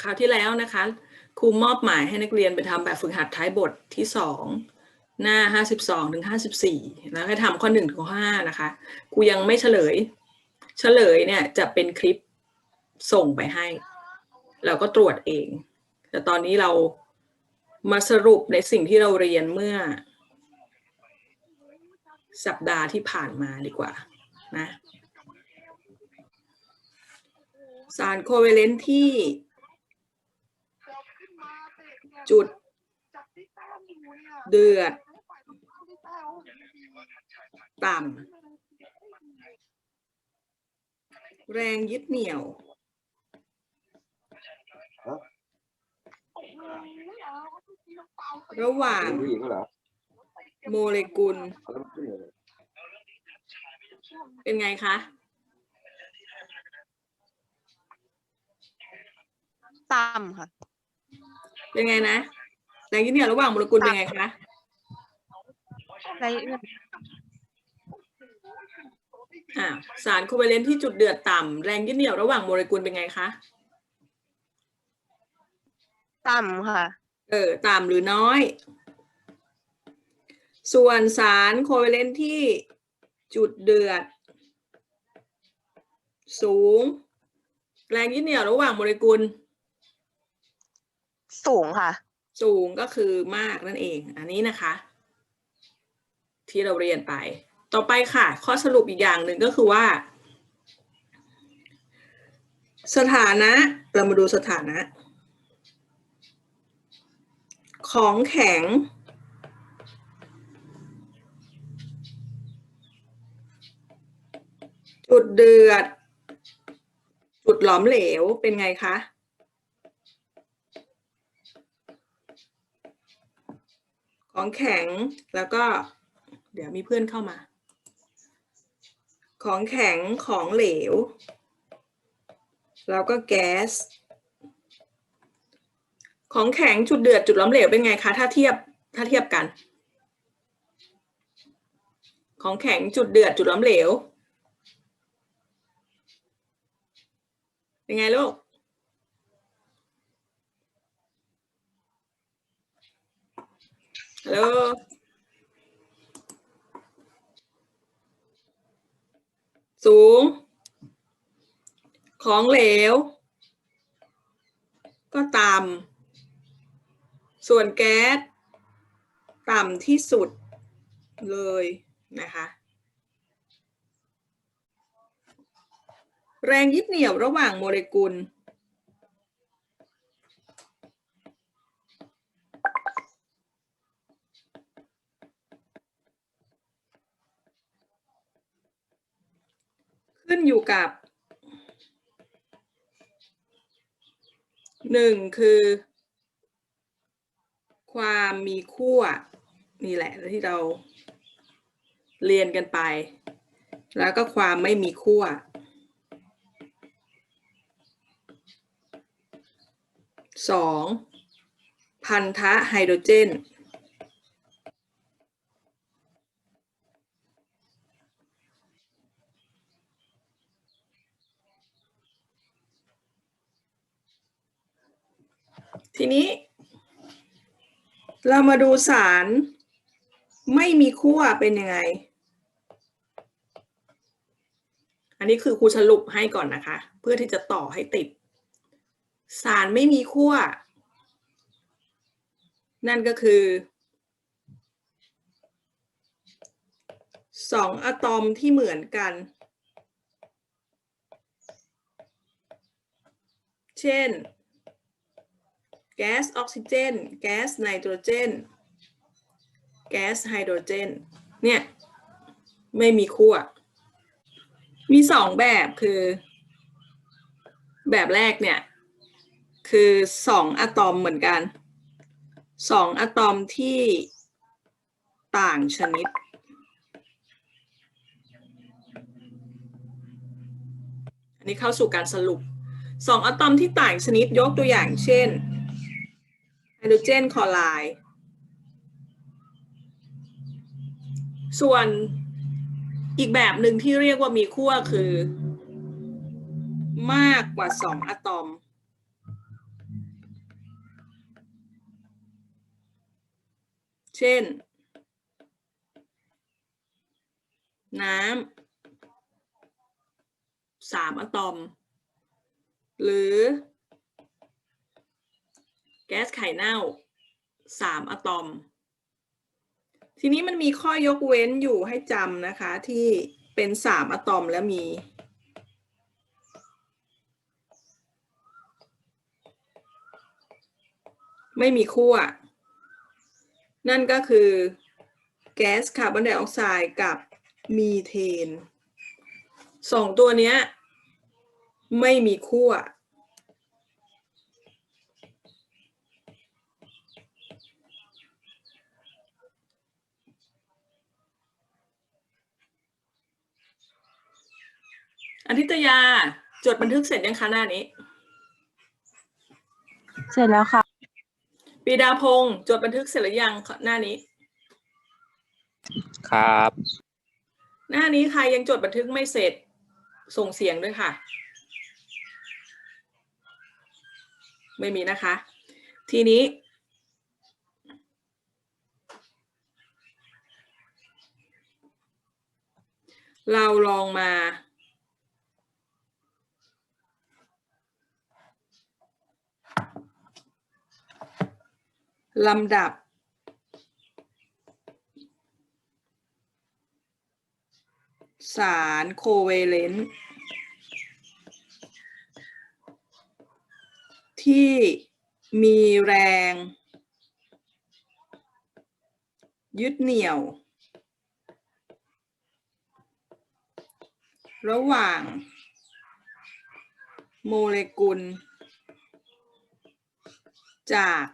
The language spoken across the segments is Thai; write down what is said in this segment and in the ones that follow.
คราวที่แล้วนะคะครูมอบหมายให้นักเรียนไปทำแบบฝึกหัดท้ายบทที่สองหน้าห้าสิบสองถึงห้าสิบสี่แล้วให้ทำข้อหนึ่งถึงข้อห้านะคะครูยังไม่เฉลย เฉลยเนี่ยจะเป็นคลิปส่งไปให้ เราก็ตรวจเอง แต่ตอนนี้เรามาสรุปในสิ่งที่เราเรียนเมื่อ สัปดาห์ที่ผ่านมาดีกว่านะสารโคเวเลนต์ที่ จุด เดือด ต่ำ แรงยึดเหนี่ยว ระหว่างเป็นผู้หญิงเหรอโมเลกุล เขาต้องขึ้นเลยเป็นไงคะ ต่ำค่ะ เป็นไงนะแรงยึดเหนี่ยวระหว่างโมเลกุลเป็นไงคะไรเอื้อนอ่าสารโคเวเลนต์ที่จุดเดือดต่ำแรงยึดเหนี่ยวระหว่างโมเลกุลเป็นไงคะต่ำค่ะ เออต่ำหรือน้อย ส่วนสารโคเวเลนต์ที่จุดเดือด สูง แรงยึดเหนี่ยวระหว่างโมเลกุล สูงค่ะ สูงก็คือมากนั่นเอง อันนี้นะคะ ที่เราเรียนไป ต่อไปค่ะ ข้อสรุปอีกอย่างหนึ่งก็คือว่า สถานะเรามาดูสถานะ ของแข็ง จุดเดือด จุดหลอมเหลวเป็นไงคะ ของแข็งแล้วก็ เดี๋ยวมีเพื่อนเข้ามา ของแข็งของเหลว แล้วก็แก๊ส ของแข็งจุดเดือดจุดล้อมเหลวเป็นไงคะ ถ้าเทียบถ้าเทียบกัน ของแข็งจุดเดือดจุดล้อมเหลว เป็นไงลูก ฮัลโหลสูงของเหลว ก็ต่ำ ส่วนแก๊ส ต่ำที่สุดเลยนะคะ แรงยึดเหนี่ยวระหว่างโมเลกุล ขึ้นอยู่กับหนึ่งคือความมีขั้วนี่แหละที่เราเรียนกันไป แล้วก็ความไม่มีขั้วสองพันธะไฮโดรเจน ทีนี้ เรามาดูสารไม่มีขั้วเป็นยังไง อันนี้คือครูสรุปให้ก่อนนะคะ เพื่อที่จะต่อให้ติด สารไม่มีขั้วนั่นก็คือสองอะตอมที่เหมือนกัน เช่น แก๊สออกซิเจน แก๊สไนโตรเจน แก๊สไฮโดรเจน เนี่ย ไม่มีขั้ว มีสองแบบคือ แบบแรกเนี่ย คือสองอะตอมเหมือนกัน สองอะตอมที่ต่างชนิดอันนี้เข้าสู่การสรุปสองอะตอมที่ต่างชนิดยกตัวอย่างเช่น ไฮโดรเจนคลอไรด์ส่วนอีกแบบหนึ่งที่เรียกว่ามีขั้วคือ มากกว่าสองอะตอม เช่น น้ำสามอะตอม หรือ ก๊สไข่เน่าสามอะตอม ทีนี้มันมีข้อยกเว้นอยู่ให้จำนะคะที่เป็นสามอะตอมแล้วมีไม่มีขั้ว นั่นก็คือแก๊สคาร์บอนไดออกไซด์กับมีเทนสองตัวเนี้ยไม่มีขั้ว อาทิตยา จดบันทึกเสร็จยังคะหน้านี้ เสร็จแล้วค่ะ ปีดาพงศ์จดบันทึกเสร็จหรือยังหน้านี้ ครับ หน้านี้ใครยังจดบันทึกไม่เสร็จส่งเสียงด้วยค่ะ ไม่มีนะคะ ทีนี้เราลองมา ลำดับ สารโคเวเลนต์ที่มีแรง ยึดเหนี่ยว ระหว่าง โมเลกุล จาก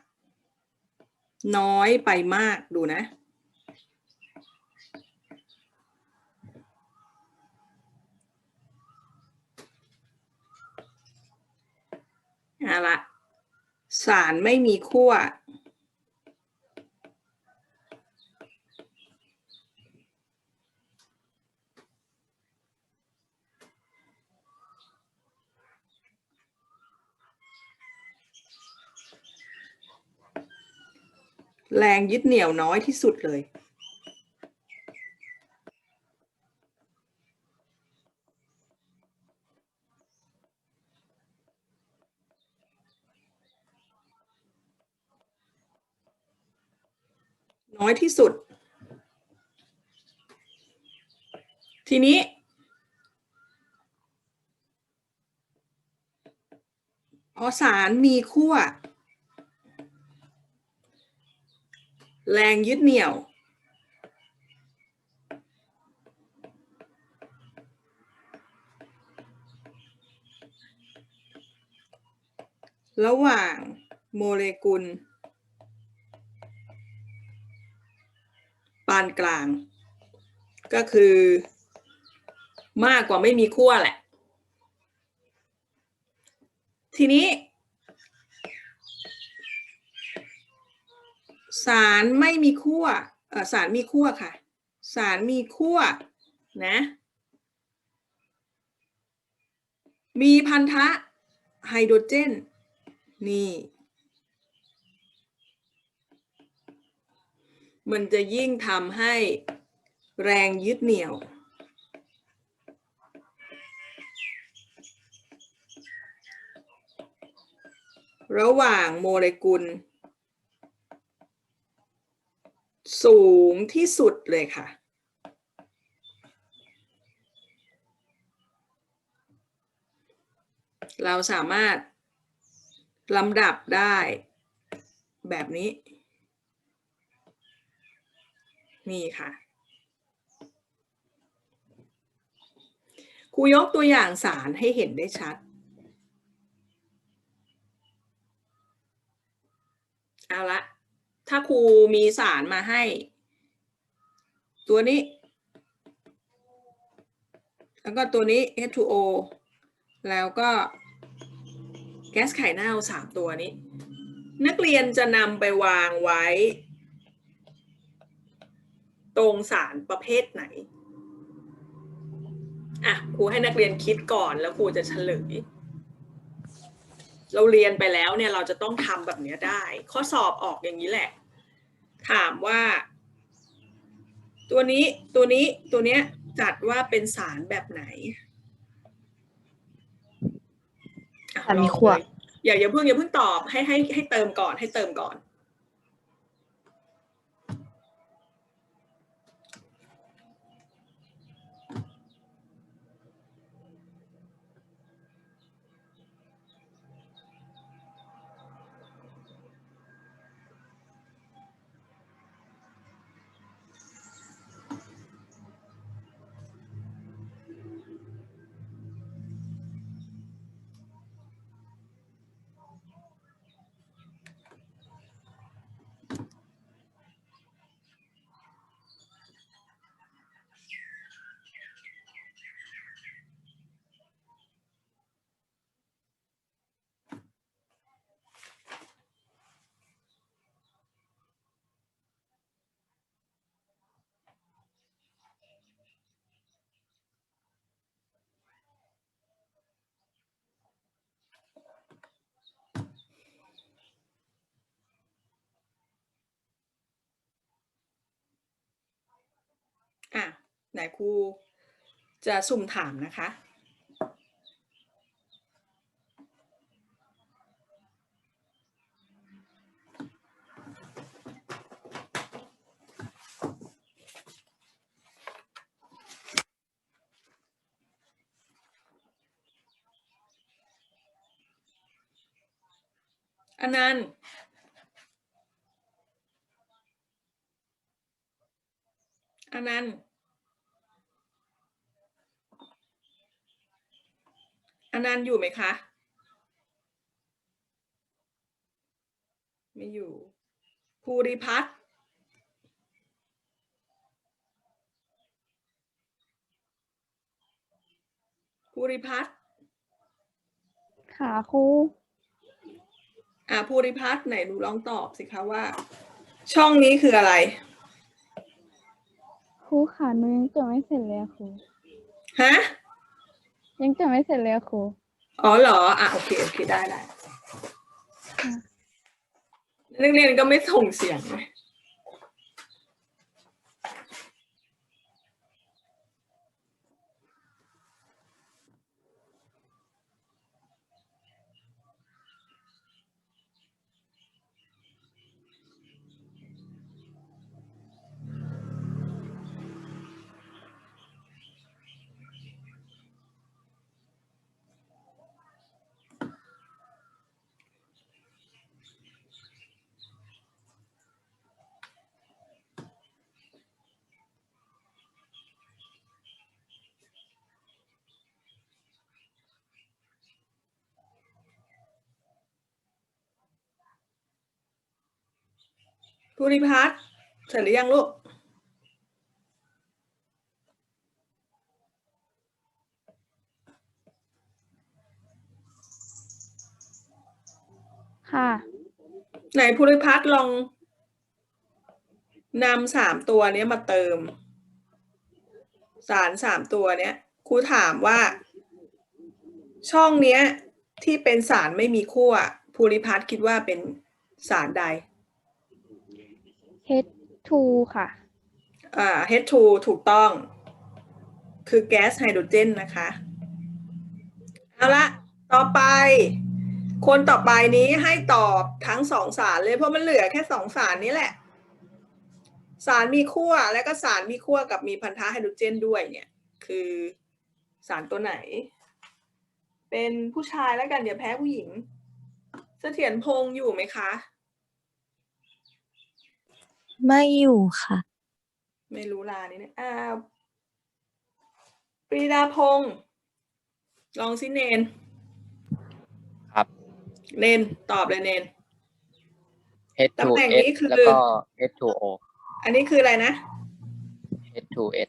น้อยไปมากดูนะ เอาละสารไม่มีขั้ว แรงยึดเหนี่ยวน้อยที่สุดเลย น้อยที่สุด ทีนี้พอสารมีขั้ว แรงยึดเหนี่ยว ระหว่างโมเลกุล ปานกลาง ก็คือมากกว่าไม่มีขั้วแหละ ทีนี้ สารไม่มีขั้วสารมีขั้วค่ะ สารมีขั้วนะ มีพันธะไฮโดรเจน นี่มันจะยิ่งทำให้แรงยึดเหนี่ยว ระหว่างโมเลกุล สูงที่สุดเลยค่ะ เราสามารถลำดับได้แบบนี้ นี่ค่ะครูยกตัวอย่างสารให้เห็นได้ชัด เอาละ ถ้าครูมีสารมาให้ ตัวนี้ แล้วก็ตัวนี้ H2O แล้วก็แก๊สไข่เน่าสามตัวนี้ นักเรียนจะนำไปวางไว้ ตรงสารประเภทไหนอะครูให้นักเรียนคิดก่อนแล้วครูจะเฉลย เราเรียนไปแล้วเนี่ยเราจะต้องทำแบบเนี้ยได้ ข้อสอบออกอย่างนี้แหละ ถามว่า ตัวนี้ตัวนี้ตัวเนี้ยจัดว่าเป็นสารแบบไหนอะสารมีลองขั้วเลยอย่าอย่าเพิ่งอย่าเพิ่งตอบให้ให้ให้เติมก่อนให้เติมก่อน อะ ไหนครูจะสุ่มถามนะคะ อันนั้นอันนั้น อันนั้นต์อยู่ไหมคะ ไม่อยู่ ภูริพัฒน์ภูริพัฒน์ค่ะครูอ่าภูริพัฒน์ไหนหนูลองตอบสิคะว่า ช่องนี้คืออะไรครูค่ะหนูยังจดไม่เสร็จเลยอะครูฮะ ยังจดไม่เสร็จเลยอะครู อ๋อเหรอ อะโอเคโอเคได้ได้นักเรียนก็ไม่ส่งเสียงเลย ภูริพัฒน์เสร็จหรือยังลูกค่ะไหนภูริพัฒน์ลองนำสามตัวเนี้ยมาเติม สารสามตัวเนี้ยครูถามว่า ช่องเนี้ยที่เป็นสารไม่มีขั้วภูริพัฒน์คิดว่าเป็นสารใด H2 ค่ะ อ่า H2 ถูกต้อง คือแก๊สไฮโดรเจนนะคะ เอาละ ต่อไป คนต่อไปนี้ให้ตอบทั้งสองสารเลย เพราะมันเหลือแค่สองสารนี้แหละ สารมีขั้วและก็สารมีขั้วกับมีพันธะไฮโดรเจนด้วยเนี่ย คือสารตัวไหน เป็นผู้ชายแล้วกันอย่าแพ้ผู้หญิง เสถียรพงษ์อยู่ไหมคะ ไม่อยู่ค่ะ ไม่รู้ลานี่นะอ้าวปรีดาพงษ์ลองสิเนนครับ เนนตอบเลยเนน H2S ตำแหน่งนี้คือ แล้วก็ H2O อันนี้คืออะไรนะ H2S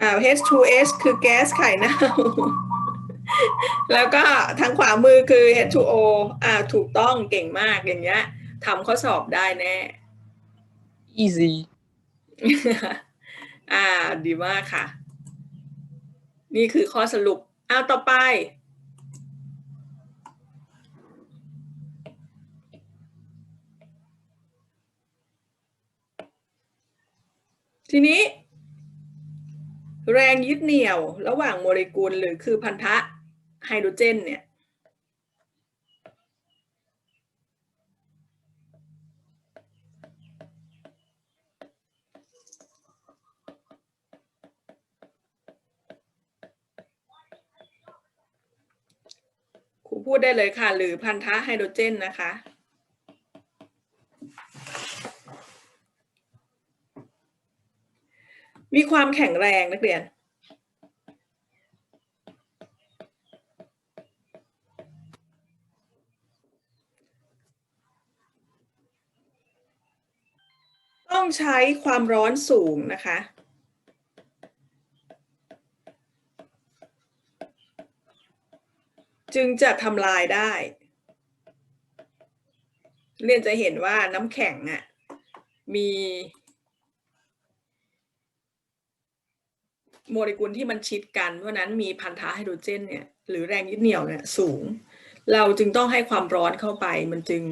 อ่า H2S คือแก๊สไข่เน่า แล้วก็ทางขวามือคือ H2O อ่าถูกต้องเก่งมากอย่างเงี้ยทำข้อสอบได้แน่ easy อ่า ดีมากค่ะ นี่คือข้อสรุปอ้าวต่อไป ทีนี้ แรงยึดเหนี่ยว ระหว่างโมเลกุลหรือคือพันธะไฮโดรเจนเนี่ย พูดได้เลยค่ะ หรือพันธะไฮโดรเจนนะคะ มีความแข็งแรงนักเรียน ต้องใช้ความร้อนสูงนะคะ จึงจะทำลายได้ เรียนจะเห็นว่าน้ำแข็งอะมีโมเลกุลที่มันชิดกัน เพราะนั้นมีพันธะไฮโดรเจนเนี่ยหรือแรงยึดเหนี่ยวเนี่ยสูง เราจึงต้องให้ความร้อนเข้าไป มันจึง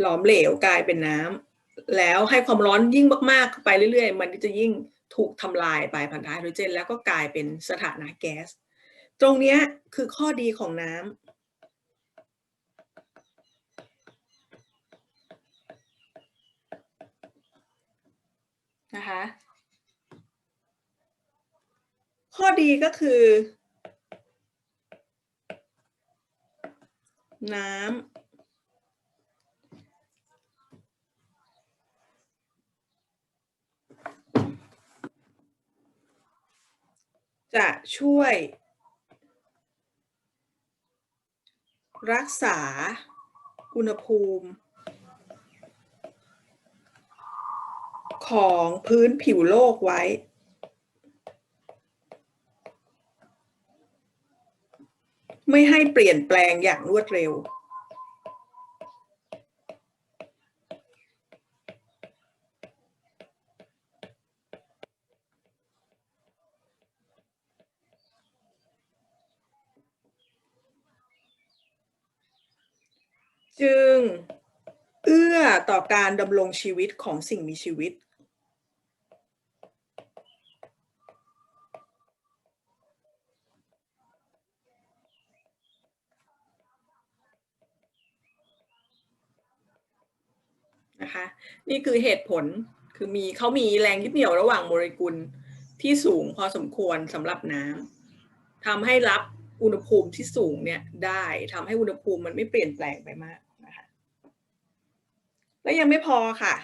หลอมเหลวกลายเป็นน้ำแล้วให้ความร้อนยิ่งมากๆไปเรื่อยๆ มันก็จะยิ่งถูกทำลายไปพันธะไฮโดรเจน แล้วก็กลายเป็นสถานะแก๊ส ตรงเนี้ยคือข้อดีของน้ำนะคะ ข้อดีก็คือ น้ำจะช่วย รักษาอุณหภูมิ ของพื้นผิวโลกไว้ ไม่ให้เปลี่ยนแปลงอย่างรวดเร็ว จึงเอื้อต่อ การดำรงชีวิตของสิ่งมีชีวิต นะคะ นี่คือเหตุผลคือมีเขามีแรงยึดเหนี่ยวระหว่างโมเลกุลที่สูงพอสมควรสำหรับน้ำทำให้รับอุณหภูมิที่สูงเนี่ยได้ทำให้อุณหภูมิมันไม่เปลี่ยนแปลงไปมาก แล้วยังไม่พอค่ะ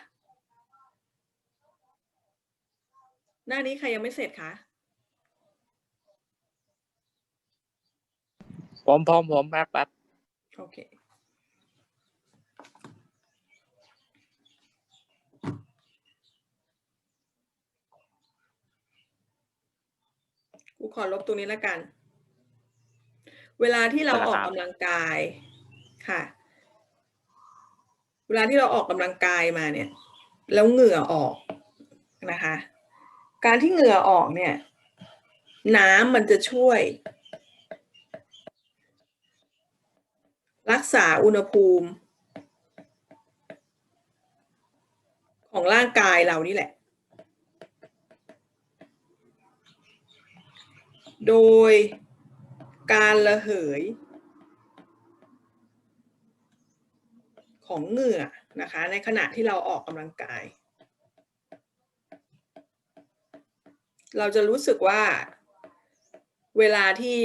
หน้านี้ใครยังไม่เสร็จคะผมผมผมแป๊บแป๊บโอเคกูขอลบตรงนี้แล้วกัน เวลาที่เราออกกำลังกายค่ะ เวลาที่เราออกกำลังกายมาเนี่ย แล้วเหงื่อออกนะคะ การที่เหงื่อออกเนี่ย น้ำมันจะช่วย รักษาอุณหภูมิ ของร่างกายเรานี่แหละ โดยการระเหย ของเหงื่อนะคะ ในขณะที่เราออกกำลังกาย เราจะรู้สึกว่า เวลาที่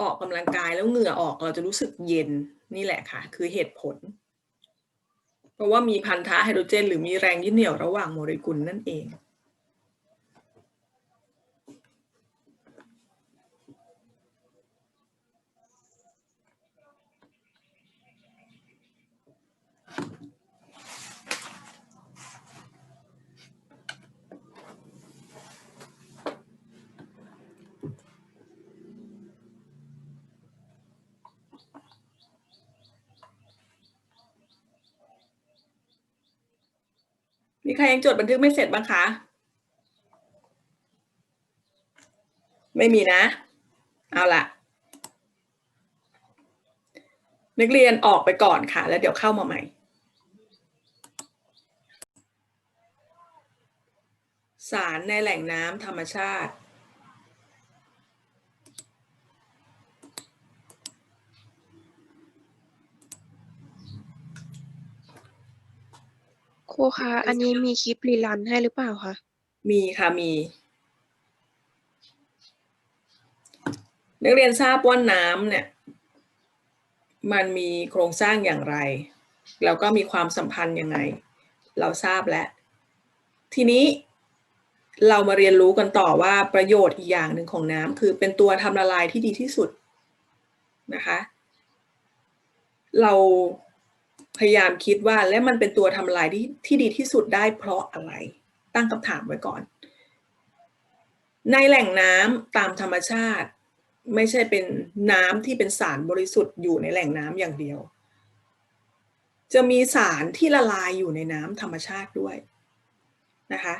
ออกกำลังกายแล้วเหงื่อออกเราจะรู้สึกเย็นนี่แหละค่ะ คือเหตุผล เพราะว่ามีพันธะไฮโดรเจน หรือมีแรงยึดเหนี่ยวระหว่างโมเลกุลนั่นเอง มีใครยังจดบันทึกไม่เสร็จบ้างคะ ไม่มีนะ เอาละนักเรียนออกไปก่อนค่ะ แล้วเดี๋ยวเข้ามาใหม่ สารในแหล่งน้ำธรรมชาติ ครูคะอันนี้มีคลิปรีรันให้หรือเปล่าคะ มีค่ะมี นักเรียนทราบว่าน้ำเนี่ย มันมีโครงสร้างอย่างไร แล้วก็มีความสัมพันธ์ยังไง เราทราบแล้ว ทีนี้เรามาเรียนรู้กันต่อว่าประโยชน์อีกอย่างหนึ่งของน้ำคือเป็นตัวทำละลายที่ดีที่สุดนะคะ เรา พยายามคิดว่าและมันเป็นตัวทำลายที่ที่ดีที่สุดได้เพราะอะไร ตั้งคำถามไว้ก่อน ในแหล่งน้ำตามธรรมชาติ ไม่ใช่เป็นน้ำที่เป็นสารบริสุทธิ์อยู่ในแหล่งน้ำอย่างเดียว จะมีสารที่ละลายอยู่ในน้ำธรรมชาติด้วยนะคะ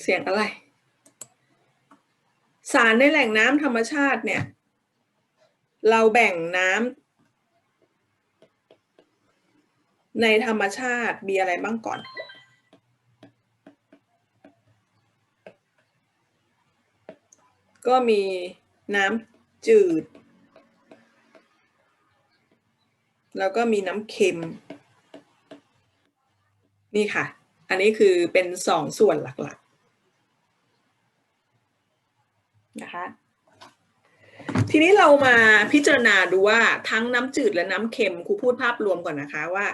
เสียงอะไร สารในแหล่งน้ำธรรมชาติเนี่ย เราแบ่งน้ำในธรรมชาติมีอะไรบ้างก่อน ก็มีน้ำจืด แล้วก็มีน้ำเค็ม นี่ค่ะ อันนี้คือเป็นสองส่วนหลักๆนะคะ ทีนี้เรามาพิจารณาดูว่าทั้งน้ำจืดและน้ำเค็มครูพูดภาพรวมก่อนนะคะว่า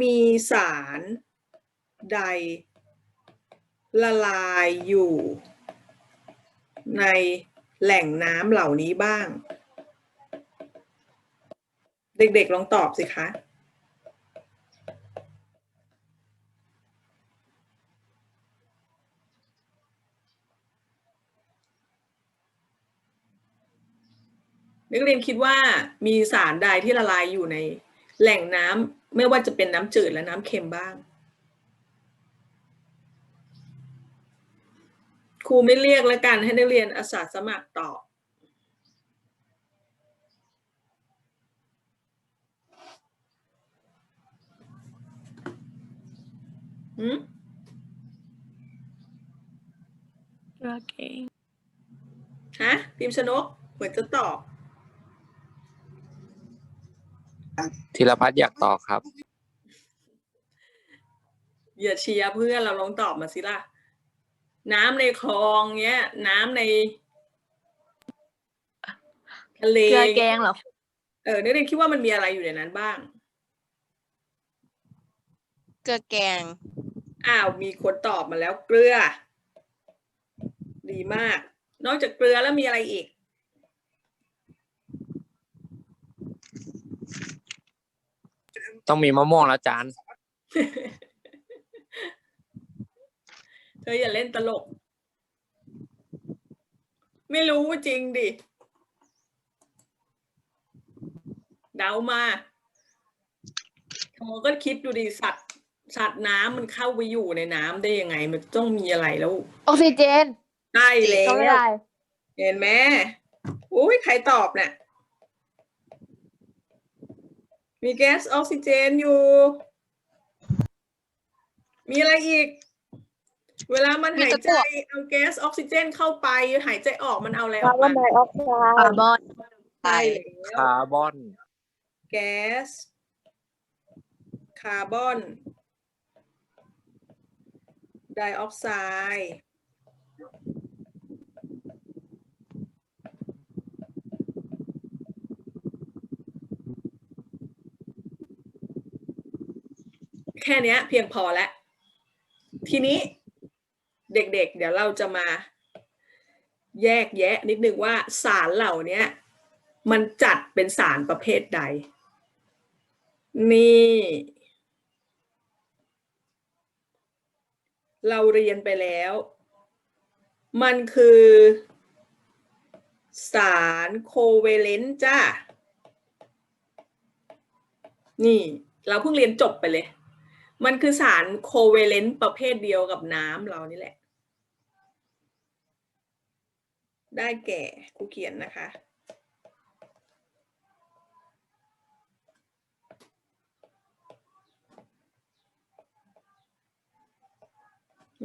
มีสารใดละลายอยู่ ในแหล่งน้ำเหล่านี้บ้าง เด็กๆลองตอบสิคะ นักเรียนคิดว่ามีสารใดที่ละลายอยู่ในแหล่งน้ำไม่ว่าจะเป็นน้ำจืดและน้ำเค็มบ้าง ครูไม่เรียกแล้วกันให้นักเรียนอาสาสมัครตอบหืมเกลือแกงฮะพิมพ์ชนก เหมือนจะตอบ ธีรพัฒน์อยากตอบครับ อย่าเชียร์เพื่อนเราลองตอบมาสิล่ะ น้ำในคลองเนี้ย น้ำในทะเลเกลือแกงเหรอ เออนักเรียนคิดว่ามันมีอะไรอยู่ในนั้นบ้าง เกลือแกง อ้าวมีคนตอบมาแล้วเกลือ ดีมาก นอกจากเกลือแล้วมีอะไรอีก ต้องมีมะม่วงแล้วจานเธออย่าเล่นตลก ไม่รู้จริงดิ เดามาเธอก็คิดดูดิสัตว์สัตว์น้ำมันเข้าไปอยู่ในน้ำได้ยังไง มันต้องมีอะไรแล้ว ออกซิเจน ได้แล้ก็ไม่วได้เห็นไหมอุ้ยใครตอบเนี่ย มีแก๊สออกซิเจนอยู่ มีอะไรอีก เวลามันมีหายตะใจกั่วเอาแก๊สออกซิเจนเข้าไป หายใจออกมันเอาอะไรอคาอกร์บอนมาไดออกไซคาร์ด์บอนใช่แล้วคาร์บอน แก๊สคาร์บอนไดออกไซด์ แค่นี้เพียงพอแล้ว ทีนี้เด็กๆเดี๋ยวเราจะมาแยกแยะนิดนึงว่าสารเหล่านี้มันจัดเป็นสารประเภทใด นี่ เราเรียนไปแล้ว มันคือ สารโคเวเลนต์จ้านี่ เราเพิ่งเรียนจบไปเลย มันคือสารโคเวเลนต์ประเภทเดียวกับน้ำเรานี่แหละ ได้แก่กูเขียนนะคะ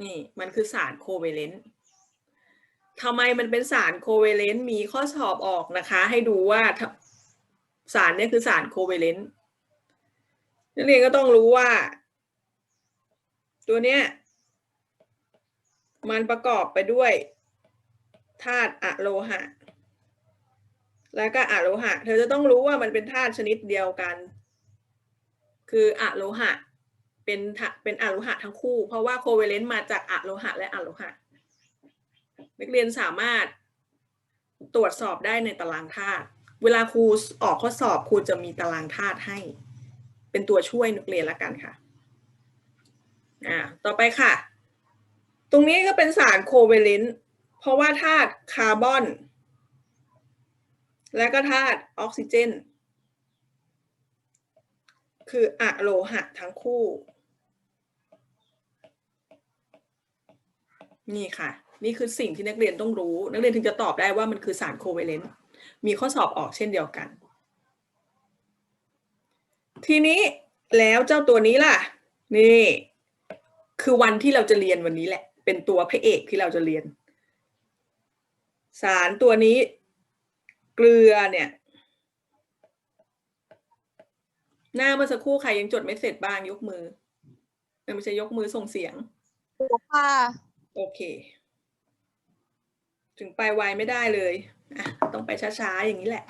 นี่มันคือสารโคเวเลนต์ทำไมมันเป็นสารโคเวเลนต์มีข้อสอบออกนะคะ ให้ดูว่าสารนี่คือสารโคเวเลนต์นักเรียนก็ต้องรู้ว่า ตัวเนี้ยมันประกอบไปด้วยธาตุอะโลหะ แล้วก็อะโลหะ เธอจะต้องรู้ว่ามันเป็นธาตุชนิดเดียวกัน คืออะโลหะเป็นเป็นอะโลหะทั้งคู่ เพราะว่าโคเวเลนต์มาจากอะโลหะและอะโลหะ นักเรียนสามารถตรวจสอบได้ในตารางธาตุ เวลาครูออกข้อสอบครูจะมีตารางธาตุให้ เป็นตัวช่วยนักเรียนละกันค่ะ ต่อไปค่ะ ตรงนี้ก็เป็นสารโคเวเลนต์เพราะว่าธาตุคาร์บอน และก็ธาตุออกซิเจน คืออะโลหะทั้งคู่ นี่ค่ะ นี่คือสิ่งที่นักเรียนต้องรู้ นักเรียนถึงจะตอบได้ว่ามันคือสารโคเวเลนต์มีข้อสอบออกเช่นเดียวกัน ทีนี้แล้วเจ้าตัวนี้ล่ะ นี่ คือวันที่เราจะเรียนวันนี้แหละ เป็นตัวพระเอกที่เราจะเรียน สารตัวนี้ เกลือเนี่ย หน้าเมื่อสักครู่ใครยังจดไม่เสร็จบ้างยกมือเอ้ยไม่ใช่ยกมือส่งเสียงค่ะโอเค ถึงไปไวไม่ได้เลยอะต้องไปช้าๆ อย่างนี้แหละ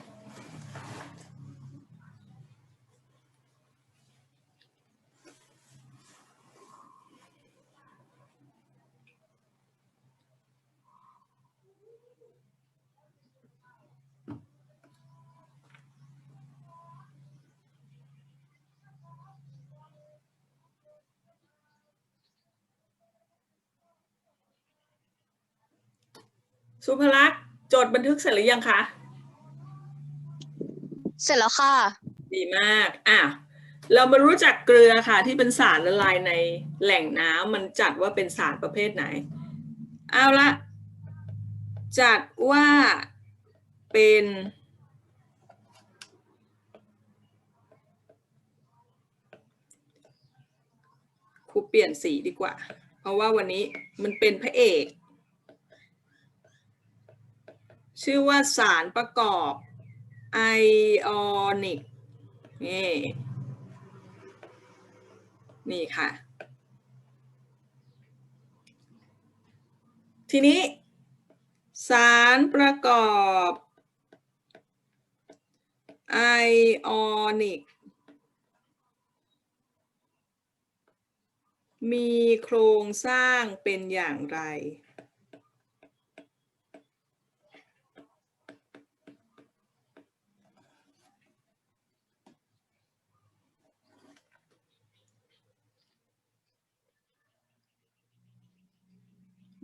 สุภลักษณ์จดบันทึกเสร็จหรือยังคะ เสร็จแล้วค่ะ ดีมาก อะ เรามารู้จักเกลือค่ะ ที่เป็นสารละลายในแหล่งน้ำมันจัดว่าเป็นสารประเภทไหน เอาละ จัดว่าเป็นครูเปลี่ยนสีดีกว่า เพราะว่าวันนี้มันเป็นพระเอก ชื่อว่าสารประกอบไอออนิกนี่นี่ค่ะ ทีนี้ สารประกอบไอออนิกมีโครงสร้างเป็นอย่างไร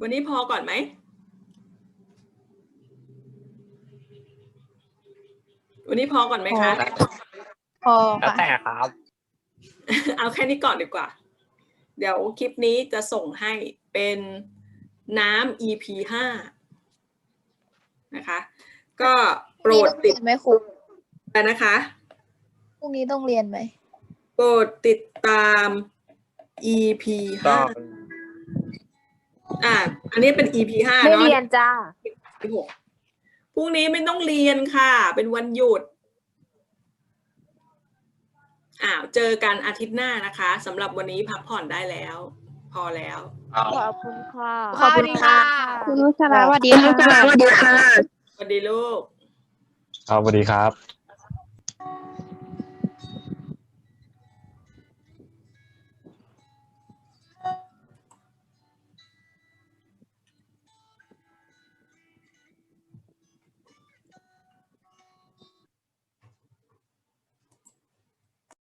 วันนี้พอก่อนไหม วันนี้พอก่อนไหมคะพอแล้วค่ะแต่ครับ เอาแค่นี้ก่อนดีกว่า เดี๋ยวคลิปนี้จะส่งให้เป็นน้ำ EP ห้านะคะ ก็โปรดติดพงนี้ต้องเรียนไหมครูตามนะคะพรุ่งนี้ต้องเรียนไหมโปรดติดตาม EP ก็ห้า อ่า อันนี้เป็น EP ห้าไม่เนาะเรียนจ้าที่หกพรุ่งนี้ไม่ต้องเรียนค่ะ เป็นวันหยุด อ้าว เจอกันอาทิตย์หน้านะคะสำหรับวันนี้พักผ่อนได้แล้ว พอแล้ว ขอบคุณค่ะ ขอบคุณค่ะ คุณนุชราสวัสดีค่ะ สวัสดีลูก ครับสวัสดีครับ